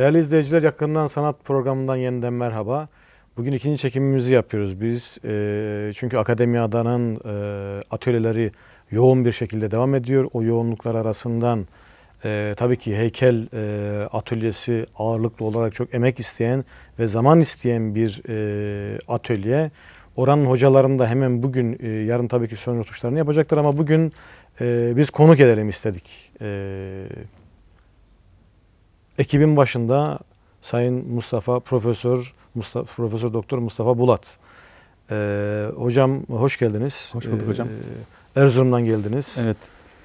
Değerli izleyiciler yakından sanat programından yeniden merhaba. Bugün ikinci çekimimizi yapıyoruz biz. Eee, çünkü Akademi Adana'nın eee, atölyeleri yoğun bir şekilde devam ediyor. O yoğunluklar arasından eee, tabii ki heykel eee, atölyesi ağırlıklı olarak çok emek isteyen ve zaman isteyen bir eee, atölye. Oranın hocalarım da hemen bugün, eee, yarın tabii ki son rötuşlarını yapacaklar ama bugün eee, biz konuk edelim istedik. Eee Ekibin başında Sayın Mustafa Profesör Mustafa Profesör Doktor Mustafa Bulat. Ee, hocam hoş geldiniz. Hoş bulduk hocam. Ee, Erzurum'dan geldiniz. Evet.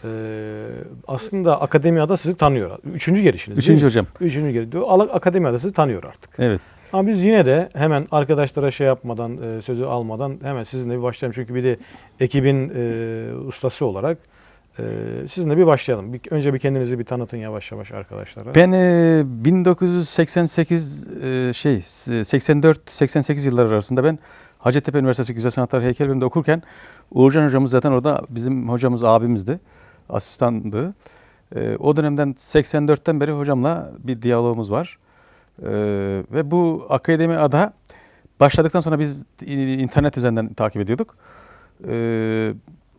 Ee, aslında akademiyada sizi tanıyor. Üçüncü gelişiniz. Üçüncü hocam. Üçüncü geliş. Akademiyada sizi tanıyor artık. Evet. Ama biz yine de hemen arkadaşlara şey yapmadan, e, sözü almadan hemen sizinle bir başlayalım. Çünkü bir de ekibin e, ustası olarak e, sizinle bir başlayalım. Bir, önce bir kendinizi bir tanıtın yavaş yavaş arkadaşlara. Ben e, 1988 e, şey 84-88 yılları arasında ben Hacettepe Üniversitesi Güzel Sanatlar Heykel Bölümünde okurken Uğurcan hocamız zaten orada bizim hocamız abimizdi. Asistandı. E, o dönemden 84'ten beri hocamla bir diyalogumuz var. E, ve bu akademi ada başladıktan sonra biz internet üzerinden takip ediyorduk. E,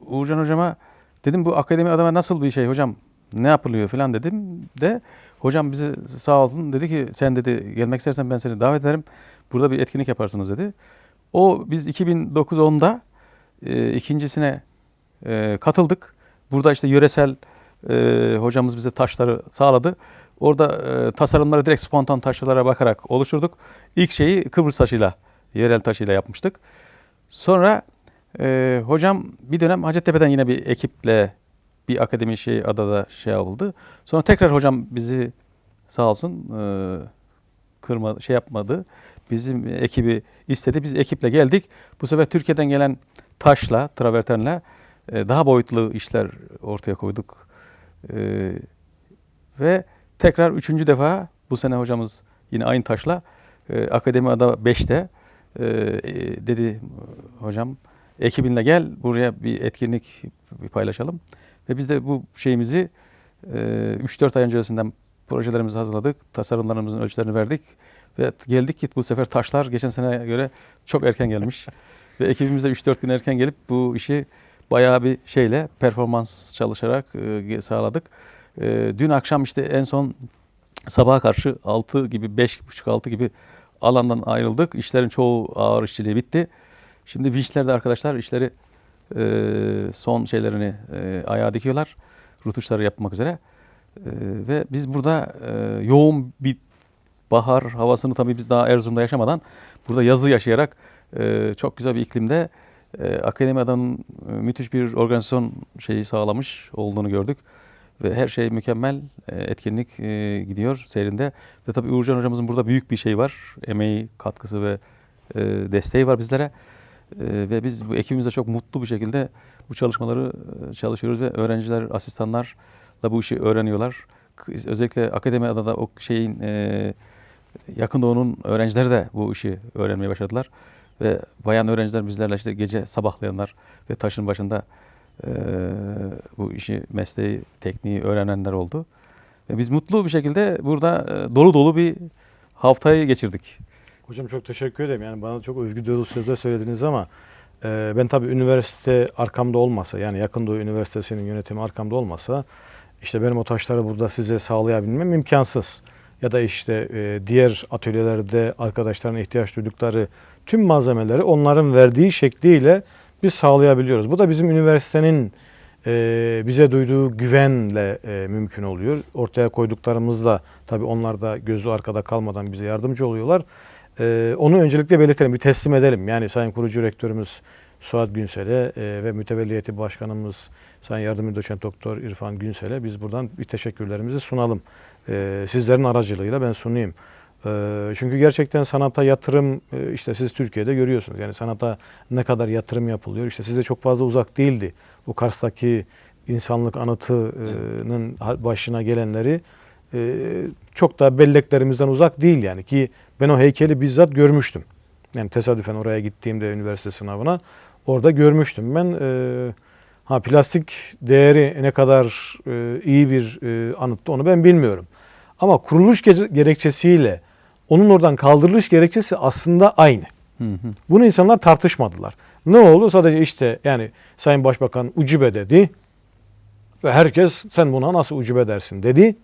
Uğurcan hocama dedim bu akademi adama nasıl bir şey hocam ne yapılıyor falan dedim de hocam bizi sağ olsun dedi ki sen dedi gelmek istersen ben seni davet ederim. Burada bir etkinlik yaparsınız dedi. O biz 2009-10'da e, ikincisine e, katıldık. Burada işte yöresel e, hocamız bize taşları sağladı. Orada e, tasarımları direkt spontan taşlara bakarak oluşturduk. İlk şeyi Kıbrıs taşıyla, yerel taşıyla yapmıştık. Sonra e, hocam bir dönem Hacettepe'den yine bir ekiple bir akademi şey adada şey yapıldı. Sonra tekrar hocam bizi sağ olsun e, kırma şey yapmadı. Bizim ekibi istedi. Biz ekiple geldik. Bu sefer Türkiye'den gelen taşla, travertenle e, daha boyutlu işler ortaya koyduk. E, ve tekrar üçüncü defa bu sene hocamız yine aynı taşla e, Akademi Ada 5'te e, e, dedi hocam ekibinle gel buraya bir etkinlik bir paylaşalım. Ve biz de bu şeyimizi e, 3-4 ay öncesinden projelerimizi hazırladık. Tasarımlarımızın ölçülerini verdik. Ve geldik ki bu sefer taşlar geçen seneye göre çok erken gelmiş. Ve ekibimiz de 3-4 gün erken gelip bu işi bayağı bir şeyle performans çalışarak e, sağladık. E, dün akşam işte en son sabaha karşı 6 gibi 5.30-6 gibi alandan ayrıldık. İşlerin çoğu ağır işçiliği bitti. Şimdi vinçlerde arkadaşlar işleri e, son şeylerini e, ayağa dikiyorlar. Rutuşları yapmak üzere. E, ve biz burada e, yoğun bir bahar havasını tabii biz daha Erzurum'da yaşamadan burada yazı yaşayarak e, çok güzel bir iklimde e, Akademi e, müthiş bir organizasyon şeyi sağlamış olduğunu gördük. Ve her şey mükemmel. E, etkinlik e, gidiyor seyrinde. Ve tabii Uğurcan hocamızın burada büyük bir şey var. Emeği, katkısı ve e, desteği var bizlere. E, ve biz bu ekibimizle çok mutlu bir şekilde bu çalışmaları e, çalışıyoruz ve öğrenciler, asistanlar da bu işi öğreniyorlar. Özellikle Akademi Adada o şeyin e, Yakın Doğu'nun öğrencileri de bu işi öğrenmeye başladılar. Ve bayan öğrenciler bizlerle işte gece sabahlayanlar ve taşın başında e, bu işi, mesleği, tekniği öğrenenler oldu. Ve biz mutlu bir şekilde burada e, dolu dolu bir haftayı geçirdik. Hocam çok teşekkür ederim. Yani bana çok övgü dolu sözler söylediniz ama e, ben tabii üniversite arkamda olmasa yani Yakın Doğu Üniversitesi'nin yönetimi arkamda olmasa işte benim o taşları burada size sağlayabilmem imkansız. Ya da işte e, diğer atölyelerde arkadaşların ihtiyaç duydukları tüm malzemeleri onların verdiği şekliyle biz sağlayabiliyoruz. Bu da bizim üniversitenin e, bize duyduğu güvenle e, mümkün oluyor. Ortaya koyduklarımızla tabii onlar da gözü arkada kalmadan bize yardımcı oluyorlar. E, onu öncelikle belirtelim, bir teslim edelim. Yani Sayın Kurucu Rektörümüz Suat Günsel'e e, ve Mütevelliyeti Başkanımız Sayın Yardımcı Doçent Doktor İrfan Günsel'e biz buradan bir teşekkürlerimizi sunalım. E, sizlerin aracılığıyla ben sunayım. E, çünkü gerçekten sanata yatırım e, işte siz Türkiye'de görüyorsunuz. Yani sanata ne kadar yatırım yapılıyor. İşte size çok fazla uzak değildi. Bu Kars'taki insanlık anıtının başına gelenleri e, çok da belleklerimizden uzak değil yani ki ben o heykeli bizzat görmüştüm. Yani tesadüfen oraya gittiğimde üniversite sınavına orada görmüştüm. Ben e, ha plastik değeri ne kadar e, iyi bir e, anıttı onu ben bilmiyorum. Ama kuruluş ge- gerekçesiyle onun oradan kaldırılış gerekçesi aslında aynı. Hı hı. Bunu insanlar tartışmadılar. Ne oldu? Sadece işte yani Sayın Başbakan ucube dedi ve herkes sen buna nasıl ucube dersin dedi.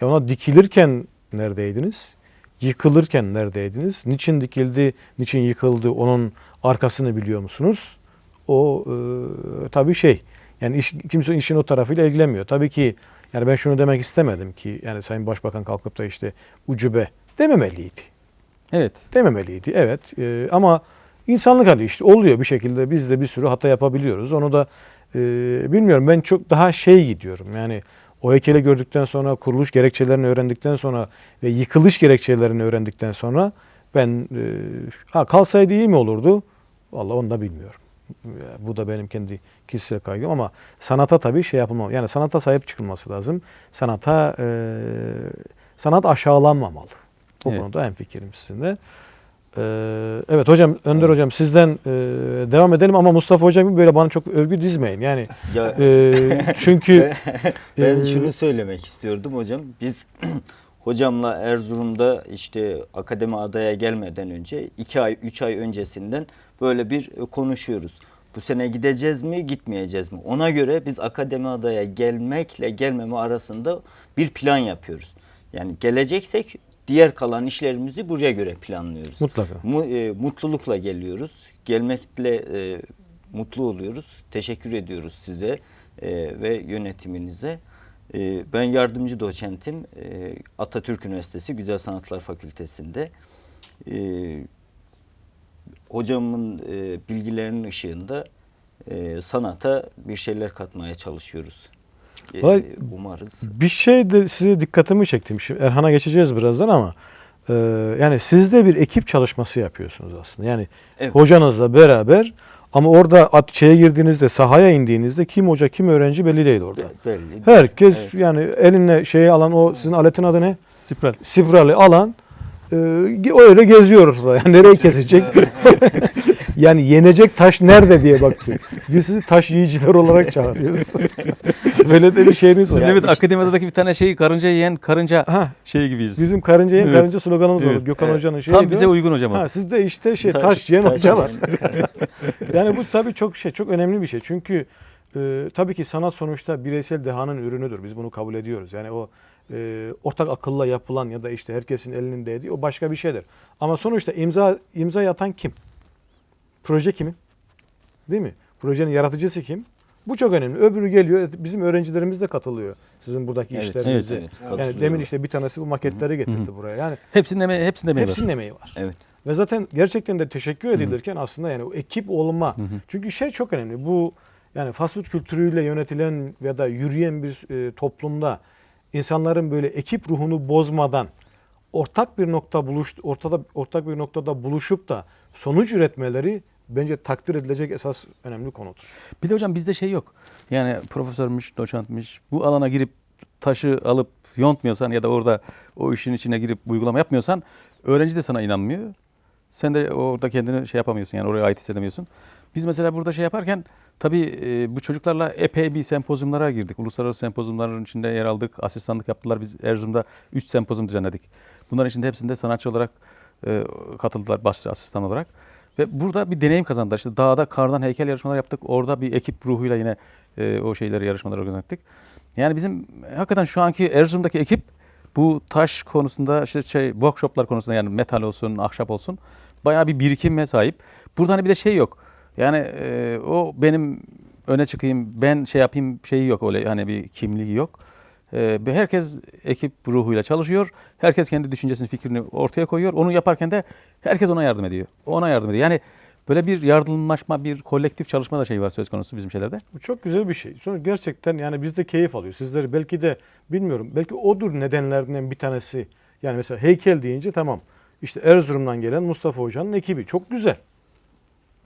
Ya ona dikilirken neredeydiniz? Yıkılırken neredeydiniz? Niçin dikildi, niçin yıkıldı onun arkasını biliyor musunuz? O e, tabii şey yani iş, kimse işin o tarafıyla ilgilenmiyor. Tabii ki yani ben şunu demek istemedim ki yani Sayın Başbakan kalkıp da işte ucube dememeliydi Evet. dememeliydi. Evet e, ama insanlık hali işte oluyor bir şekilde biz de bir sürü hata yapabiliyoruz. Onu da e, bilmiyorum ben çok daha şey gidiyorum yani o heykeli gördükten sonra kuruluş gerekçelerini öğrendikten sonra ve yıkılış gerekçelerini öğrendikten sonra ben e, ha kalsaydı iyi mi olurdu? Vallahi onu da bilmiyorum. Bu da benim kendi kişisel kaygım ama sanata tabii şey yapılmalı. Yani sanata sahip çıkılması lazım. Sanata e, sanat aşağılanmamalı. O Evet. konuda hemfikirim sizinle. Ee, evet hocam, Önder hocam sizden e, devam edelim ama Mustafa hocam böyle bana çok övgü dizmeyin. Yani Ya e, çünkü ben e, şunu söylemek istiyordum hocam. Biz hocamla Erzurum'da işte akademi adaya gelmeden önce iki ay, üç ay öncesinden böyle bir e, konuşuyoruz. Bu sene gideceğiz mi, gitmeyeceğiz mi? Ona göre biz akademi adaya gelmekle gelmeme arasında bir plan yapıyoruz. Yani geleceksek diğer kalan işlerimizi buraya göre planlıyoruz. mutlaka. Mu- e, mutlulukla geliyoruz. Gelmekle e, mutlu oluyoruz. Teşekkür ediyoruz size e, ve yönetiminize. E, ben yardımcı doçentim. E, Atatürk Üniversitesi Güzel Sanatlar Fakültesi'nde. E, hocamın e, bilgilerinin ışığında e, sanata bir şeyler katmaya çalışıyoruz. E, Vay- umarız. Bir şey de size dikkatimi çektim. Şimdi Erhan'a geçeceğiz birazdan ama e, yani siz de bir ekip çalışması yapıyorsunuz aslında. Yani Evet. hocanızla beraber ama orada at şeye girdiğinizde, sahaya indiğinizde kim hoca kim öğrenci belli değil orada. Be- belli. Herkes Evet. yani eline şeyi alan o sizin aletin adı ne? Spiral. Sibrali alan e, öyle geziyor ortada. Yani nereye kesecek? yani yenecek taş nerede diye bakıyor. Biz sizi taş yiyiciler olarak çağırıyoruz. Böyle de bir şeyiniz var. Evet akademideki bir tane şey karınca yiyen karınca Ha, şey gibiyiz. bizim karınca yiyen Evet. karınca sloganımız Evet. olur. Gökhan Evet. Hoca'nın şeyi. Tam bize uygun hocam. Ha, siz de işte şey taş, Taş- yiyen hocalar. yani bu tabii çok şey çok önemli bir şey. Çünkü e, tabii ki sanat sonuçta bireysel dehanın ürünüdür. Biz bunu kabul ediyoruz. Yani o e, ortak akılla yapılan ya da işte herkesin elinin değdiği o başka bir şeydir. Ama sonuçta imza imza atan kim? Proje kimin? Değil mi? Projenin yaratıcısı kim? Bu çok önemli. Öbürü geliyor. Bizim öğrencilerimiz de katılıyor. Sizin buradaki Evet, işlerinize. evet, evet. yani demin işte bir tanesi bu maketleri getirdi buraya. Yani Hepsinin emeği, hepsinin emeği var. hepsinin emeği var. Evet. Ve zaten gerçekten de teşekkür edilirken aslında yani o ekip olma. hı. Çünkü şey çok önemli. Bu yani fast food kültürüyle yönetilen ya da yürüyen bir e, toplumda insanların böyle ekip ruhunu bozmadan ortak bir nokta buluş ortada ortak bir noktada buluşup da sonuç üretmeleri bence takdir edilecek esas önemli konudur. Bir de hocam bizde şey yok. Yani profesörmüş, doçentmiş bu alana girip taşı alıp yontmuyorsan ya da orada o işin içine girip uygulama yapmıyorsan öğrenci de sana inanmıyor. Sen de orada kendini şey yapamıyorsun yani oraya ait hissedemiyorsun. Biz mesela burada şey yaparken tabii e, bu çocuklarla epey bir sempozyumlara girdik. Uluslararası sempozyumların içinde yer aldık. Asistanlık yaptılar. Biz Erzurum'da 3 sempozyum düzenledik. Bunların içinde hepsinde sanatçı olarak e, katıldılar başlı asistan olarak. Ve burada bir deneyim kazandılar. İşte dağda kardan heykel yarışmalar yaptık. Orada bir ekip ruhuyla yine e, o şeyleri yarışmaları organize ettik. Yani bizim hakikaten şu anki Erzurum'daki ekip bu taş konusunda işte şey workshoplar konusunda yani metal olsun, ahşap olsun bayağı bir birikime sahip. Burada hani bir de şey yok. Yani e, o benim öne çıkayım, ben şey yapayım şeyi yok öyle hani bir kimliği yok. E, herkes ekip ruhuyla çalışıyor. Herkes kendi düşüncesini, fikrini ortaya koyuyor. Onu yaparken de herkes ona yardım ediyor. Ona yardım ediyor. Yani böyle bir yardımlaşma, bir kolektif çalışma da şey var söz konusu bizim şeylerde. Bu çok güzel bir şey. Sonra gerçekten yani biz de keyif alıyor. Sizleri belki de bilmiyorum belki odur nedenlerinden bir tanesi. Yani mesela heykel deyince tamam. İşte Erzurum'dan gelen Mustafa Hoca'nın ekibi çok güzel.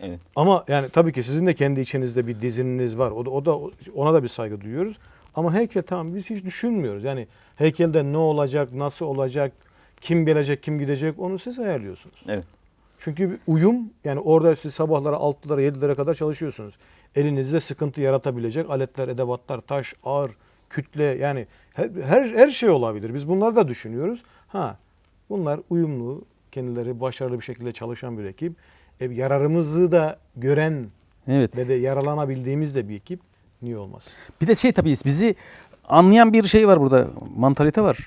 Evet. Ama yani tabii ki sizin de kendi içinizde bir dizininiz var. O da, o da ona da bir saygı duyuyoruz. Ama heykel tamam biz hiç düşünmüyoruz. Yani heykelde ne olacak, nasıl olacak, kim gelecek, kim gidecek onu siz ayarlıyorsunuz. Evet. Çünkü bir uyum yani orada siz sabahlara 6'lara 7'lere kadar çalışıyorsunuz. Elinizde sıkıntı yaratabilecek aletler, edevatlar, taş, ağır kütle yani her, her, her şey olabilir. Biz bunları da düşünüyoruz. Ha bunlar uyumlu, kendileri başarılı bir şekilde çalışan bir ekip. E, yararımızı da gören Evet. ve de yaralanabildiğimiz de bir ekip niye olmaz? Bir de şey tabii bizi anlayan bir şey var burada. Mantalite var.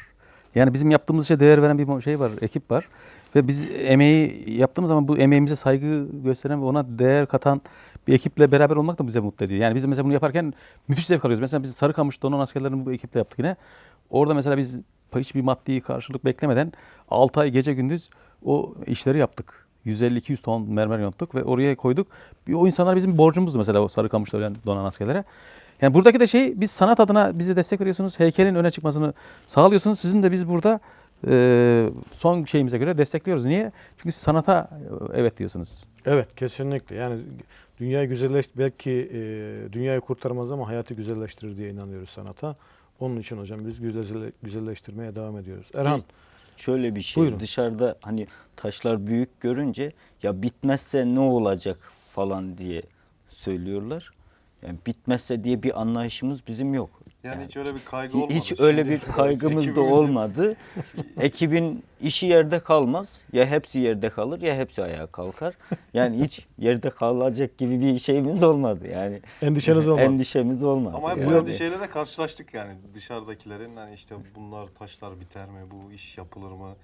Yani bizim yaptığımız işe değer veren bir şey var, ekip var. Ve biz emeği yaptığımız zaman bu emeğimize saygı gösteren ve ona değer katan bir ekiple beraber olmak da bize mutlu ediyor. Yani biz mesela bunu yaparken müthiş zevk alıyoruz. Mesela biz Sarıkamış Donan askerlerini bu ekiple yaptık yine. Orada mesela biz hiçbir maddi karşılık beklemeden 6 ay gece gündüz o işleri yaptık. 150-200 ton mermer yonttuk ve oraya koyduk. Bir O insanlar bizim borcumuzdu mesela o Sarıkamış'ta ölen donan askerlere. Yani buradaki de şey biz sanat adına bize destek veriyorsunuz. Heykelin öne çıkmasını sağlıyorsunuz. Sizin de biz burada e, son şeyimize göre destekliyoruz. Niye? Çünkü sanata e, evet diyorsunuz. Evet kesinlikle. Yani dünyayı güzelleştir belki e, dünyayı kurtarmaz ama hayatı güzelleştirir diye inanıyoruz sanata. Onun için hocam biz güzel, güzelleştirmeye devam ediyoruz. Erhan Şöyle bir şey Buyurun. dışarıda hani taşlar büyük görünce ya bitmezse ne olacak falan diye söylüyorlar. Yani bitmezse diye bir anlayışımız bizim yok. Yani hiç öyle bir kaygı olmadı. Hiç öyle Şimdi bir kaygımız da olmadı. Ekibin işi yerde kalmaz. Ya hepsi yerde kalır ya hepsi ayağa kalkar. Yani hiç yerde kalacak gibi bir şeyimiz olmadı. Yani endişeniz olmadı. endişemiz olmadı. Ama hep yani. bu endişeyle de karşılaştık yani dışarıdakilerin hani işte bunlar taşlar biter mi, bu iş yapılır mı,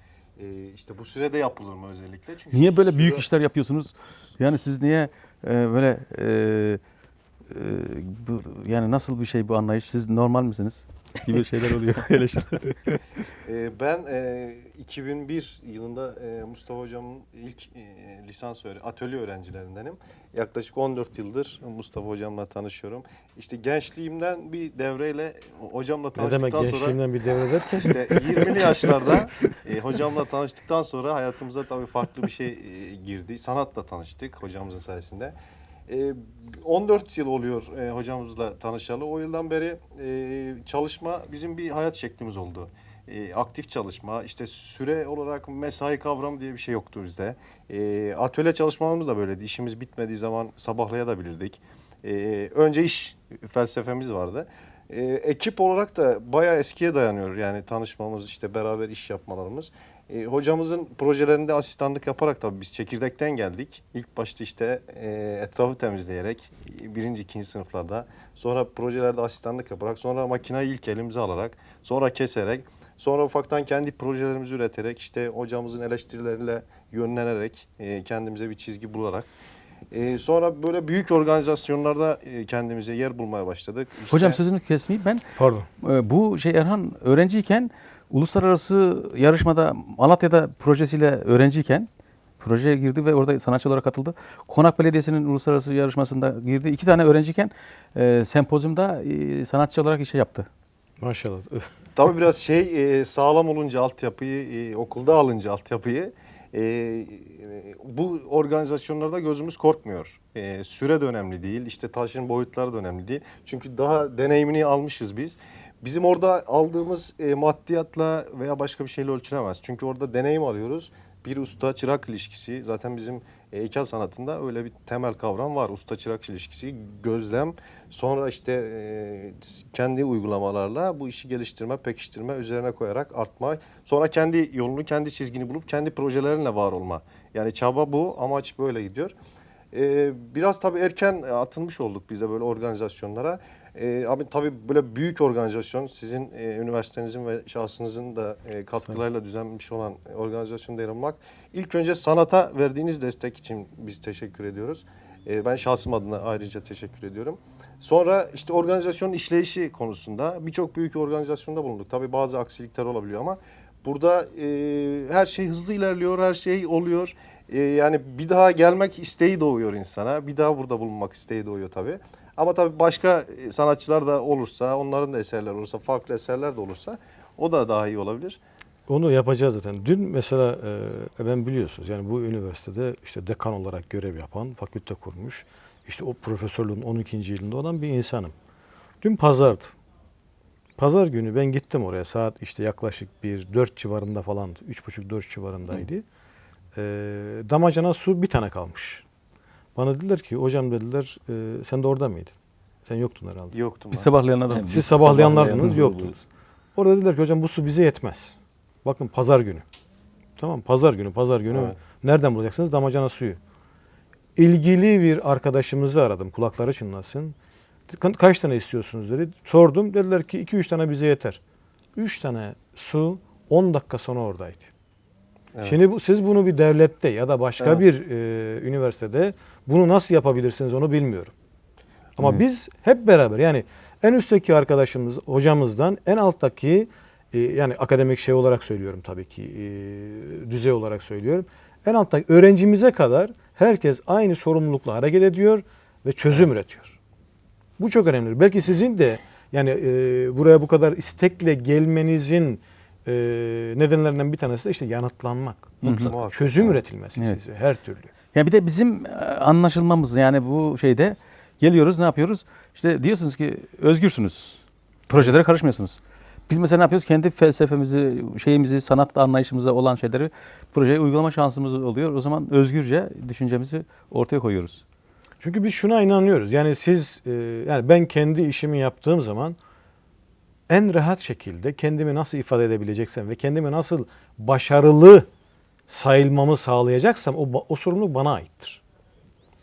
Ee, işte bu sürede yapılır mı özellikle? Çünkü Niye böyle büyük süre- işler yapıyorsunuz? Yani siz niye e, böyle e, bu, yani nasıl bir şey bu anlayış? Siz normal misiniz? Gibi şeyler oluyor. Öyle şeyler. Ee, ben e, 2001 yılında e, Mustafa Hocam'ın ilk e, lisans öğre atölye öğrencilerindenim. Yaklaşık 14 yıldır Mustafa Hocam'la tanışıyorum. İşte gençliğimden bir devreyle hocamla ne demek tanıştıktan sonra gençliğimden bir devre derken? İşte 20'li yaşlarda e, hocamla tanıştıktan sonra hayatımıza tabii farklı bir şey e, girdi. Sanatla tanıştık hocamızın sayesinde. E, 14 yıl oluyor e, hocamızla tanışalı. O yıldan beri e, çalışma bizim bir hayat şeklimiz oldu. E, aktif çalışma, işte süre olarak mesai kavramı diye bir şey yoktu bizde. Atölye çalışmalarımız da böyleydi. İşimiz bitmediği zaman sabahlayabilirdik. E, önce iş felsefemiz vardı. Ekip olarak da bayağı eskiye dayanıyor yani tanışmamız işte beraber iş yapmalarımız. E, hocamızın projelerinde asistanlık yaparak tabii biz çekirdekten geldik. İlk başta işte e, etrafı temizleyerek birinci ikinci sınıflarda sonra projelerde asistanlık yaparak sonra makinayı ilk elimize alarak sonra keserek sonra ufaktan kendi projelerimizi üreterek işte hocamızın eleştirileriyle yönlenerek e, kendimize bir çizgi bularak e, sonra böyle büyük organizasyonlarda e, kendimize yer bulmaya başladık. İşte- Hocam sözünü kesmeyeyim ben. Pardon. e, bu şey Erhan öğrenciyken uluslararası yarışmada Malatya'da projesiyle öğrenciyken projeye girdi ve orada sanatçı olarak katıldı. Konak Belediyesi'nin uluslararası yarışmasında girdi. İki tane öğrenciyken e, sempozyumda e, sanatçı olarak işe yaptı. Maşallah. Tabii biraz şey e, sağlam olunca altyapıyı, e, okulda alınca altyapıyı e, bu organizasyonlarda gözümüz korkmuyor. E, süre de önemli değil, işte taşın boyutları da önemli değil. Çünkü daha deneyimini almışız biz. Bizim orada aldığımız e, maddiyatla veya başka bir şeyle ölçülemez. Çünkü orada deneyim alıyoruz. Bir usta çırak ilişkisi zaten bizim heykel sanatında öyle bir temel kavram var. Usta çırak ilişkisi, gözlem, sonra işte e, kendi uygulamalarla bu işi geliştirme, pekiştirme, üzerine koyarak artma. Sonra kendi yolunu, kendi çizgini bulup kendi projelerinle var olma. Yani çaba bu, amaç böyle gidiyor. E, biraz tabii erken atılmış olduk bize böyle organizasyonlara. E, abi tabii böyle büyük organizasyon sizin e, üniversitenizin ve şahsınızın da e, katkılarıyla düzenlenmiş olan organizasyonda yer almak. İlk önce sanata verdiğiniz destek için biz teşekkür ediyoruz. E, ben şahsım adına ayrıca teşekkür ediyorum. Sonra işte organizasyonun işleyişi konusunda birçok büyük organizasyonda bulunduk. Tabii bazı aksilikler olabiliyor ama burada e, her şey hızlı ilerliyor, her şey oluyor. E, yani bir daha gelmek isteği doğuyor insana. Bir daha burada bulunmak isteği doğuyor tabii. Ama tabii başka e, sanatçılar da olursa, onların da eserler olursa, farklı eserler de olursa o da daha iyi olabilir. Onu yapacağız zaten. Dün mesela e, ben biliyorsunuz yani bu üniversitede işte dekan olarak görev yapan, fakülte kurmuş, işte o profesörlüğün 12. yılında olan bir insanım. Dün pazardı. Pazar günü ben gittim oraya saat işte yaklaşık bir 4 civarında falan, 3,5-4 civarındaydı. E, damacana su bir tane kalmış. Bana dediler ki hocam dediler e, sen de orada mıydın? Sen yoktun herhalde. Yoktum. Biz ben. sabahleyen adam. Evet. Siz sabahlayanlardınız sabahlayan yoktunuz. Orada dediler ki hocam bu su bize yetmez. Bakın pazar günü. Tamam pazar günü pazar günü Evet. nereden bulacaksınız? Damacana suyu. İlgili bir arkadaşımızı aradım kulakları çınlasın. Ka- Kaç tane istiyorsunuz dedi. Sordum dediler ki 2-3 tane bize yeter. 3 tane su 10 dakika sonra oradaydı. Evet. Şimdi bu, siz bunu bir devlette ya da başka Evet. bir e, üniversitede bunu nasıl yapabilirsiniz onu bilmiyorum. Ama Evet. biz hep beraber yani en üstteki arkadaşımız hocamızdan en alttaki e, yani akademik şey olarak söylüyorum tabii ki e, düzey olarak söylüyorum. En alttaki öğrencimize kadar herkes aynı sorumlulukla hareket ediyor ve çözüm üretiyor. Bu çok önemli. Belki sizin de yani e, buraya bu kadar istekle gelmenizin e, nedenlerinden bir tanesi de işte yanıtlanmak. Muhakkak. Çözüm üretilmesi Evet. size her türlü. Ya bir de bizim e, anlaşılmamız yani bu şeyde geliyoruz ne yapıyoruz? İşte diyorsunuz ki özgürsünüz. Projelere karışmıyorsunuz. Biz mesela ne yapıyoruz? Kendi felsefemizi, şeyimizi, sanat anlayışımıza olan şeyleri projeye uygulama şansımız oluyor. O zaman özgürce düşüncemizi ortaya koyuyoruz. Çünkü biz şuna inanıyoruz. Yani siz e, yani ben kendi işimi yaptığım zaman en rahat şekilde kendimi nasıl ifade edebileceksem ve kendimi nasıl başarılı sayılmamı sağlayacaksam o, o sorumluluk bana aittir.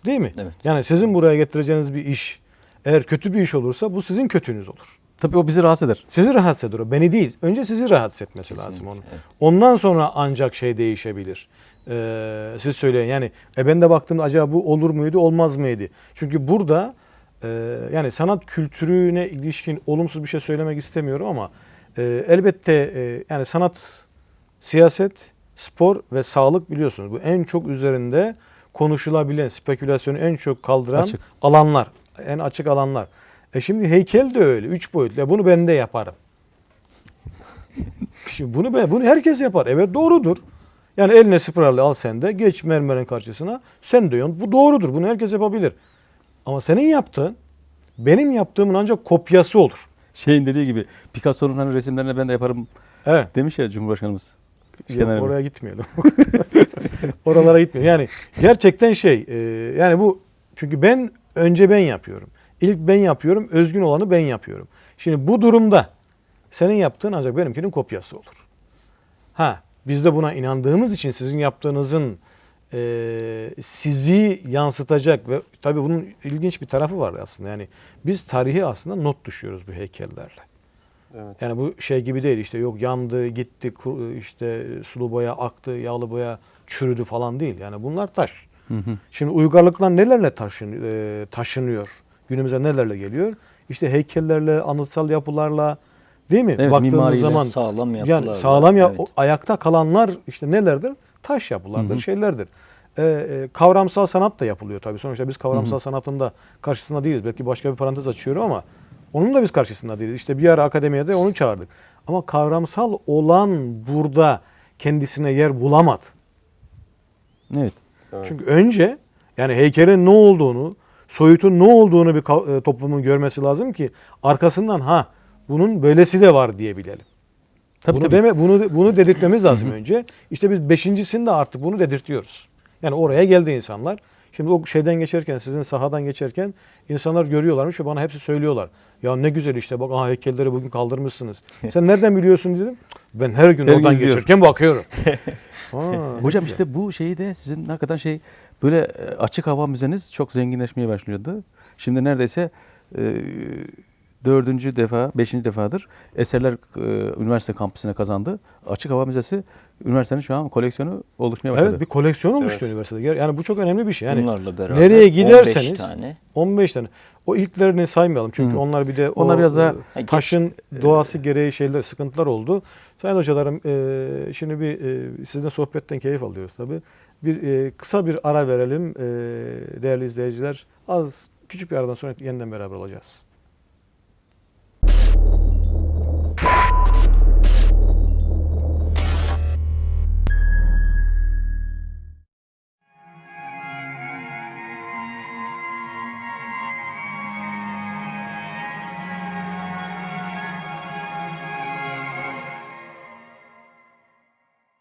Değil mi? Evet. Yani sizin buraya getireceğiniz bir iş eğer kötü bir iş olursa bu sizin kötünüz olur. Tabii o bizi rahatsız eder. Sizi rahatsız eder o. Beni değil. Önce sizi rahatsız etmesi lazım onun. Ondan sonra ancak şey değişebilir. Ee, siz söyleyin yani e ben de baktım acaba bu olur muydu olmaz mıydı? Çünkü burada e, yani sanat kültürüne ilişkin olumsuz bir şey söylemek istemiyorum ama e, elbette e, yani sanat, siyaset, spor ve sağlık biliyorsunuz bu en çok üzerinde konuşulabilen, spekülasyonu en çok kaldıran Açık. alanlar, en açık alanlar. E şimdi heykel de öyle, üç boyutlu. Ya bunu ben de yaparım. Şimdi bunu ben, bunu herkes yapar. Evet doğrudur. Yani eline spiralı al sen de geç mermerin karşısına sen de yon. Bu doğrudur. Bunu herkes yapabilir. Ama senin yaptığın benim yaptığımın ancak kopyası olur. Şeyin dediği gibi Picasso'nun hani resimlerini ben de yaparım Evet. demiş ya Cumhurbaşkanımız. Yok, oraya gitmeyelim. Oralara gitmeyelim. Yani gerçekten şey e, yani bu çünkü ben önce ben yapıyorum. İlk ben yapıyorum. Özgün olanı ben yapıyorum. Şimdi bu durumda senin yaptığın ancak benimkinin kopyası olur. Ha biz de buna inandığımız için sizin yaptığınızın e, sizi yansıtacak ve tabii bunun ilginç bir tarafı var aslında. Yani biz tarihi aslında not düşüyoruz bu heykellerle. Evet. Yani bu şey gibi değil işte yok yandı, gitti, işte sulu boya aktı, yağlı boya çürüdü falan değil. Yani bunlar taş. Hı hı. Şimdi uygarlıklar nelerle taşın, e, taşınıyor? Günümüze nelerle geliyor? İşte heykellerle, anıtsal yapılarla değil mi? Evet, mimariyle. zaman Sağlam yapılarla. yani sağlam ya Evet. ayakta kalanlar işte nelerdir? Taş yapılardır, Hı hı. şeylerdir. Ee, e, kavramsal sanat da yapılıyor tabii. Sonuçta biz kavramsal sanatın da karşısında değiliz. Belki başka bir parantez açıyorum ama onun da biz karşısında değiliz. İşte bir ara akademiye de onu çağırdık. Ama kavramsal olan burada kendisine yer bulamadı. Evet. Evet. Çünkü önce yani heykelin ne olduğunu, soyutun ne olduğunu bir e, toplumun görmesi lazım ki arkasından ha bunun böylesi de var diyebilelim. Tabii bunu tabii. deme bunu bunu dedirtmemiz lazım önce. İşte biz beşincisinde artık bunu dedirtiyoruz. Yani oraya geldi insanlar. Şimdi o şeyden geçerken sizin sahadan geçerken insanlar görüyorlarmış ve bana hepsi söylüyorlar. Ya ne güzel işte bak aha heykelleri bugün kaldırmışsınız. Sen nereden biliyorsun dedim. Ben her gün Her gün oradan izliyorum. geçerken bakıyorum. Ne Hocam güzel. işte bu şeyi de sizin hakikaten şey böyle e, açık hava müzeniz çok zenginleşmeye başlıyordu. Şimdi neredeyse e, dördüncü defa, beşinci defadır eserler e, üniversite kampüsüne kazandı. Açık hava müzesi üniversitenin şu an koleksiyonu oluşmaya başladı. Evet bir koleksiyon oluştu Evet. üniversitede. Yani bu çok önemli bir şey. Yani Bunlarla beraber nereye giderseniz 15 tane 15 tane. O ilklerini saymayalım çünkü Hı. onlar bir de Onlar o, biraz daha- e, taşın doğası gereği şeyler sıkıntılar oldu. Sayın hocalarım e, şimdi bir e, sizinle sohbetten keyif alıyoruz tabii. Bir e, kısa bir ara verelim e, değerli izleyiciler. Az küçük bir aradan sonra yeniden beraber olacağız.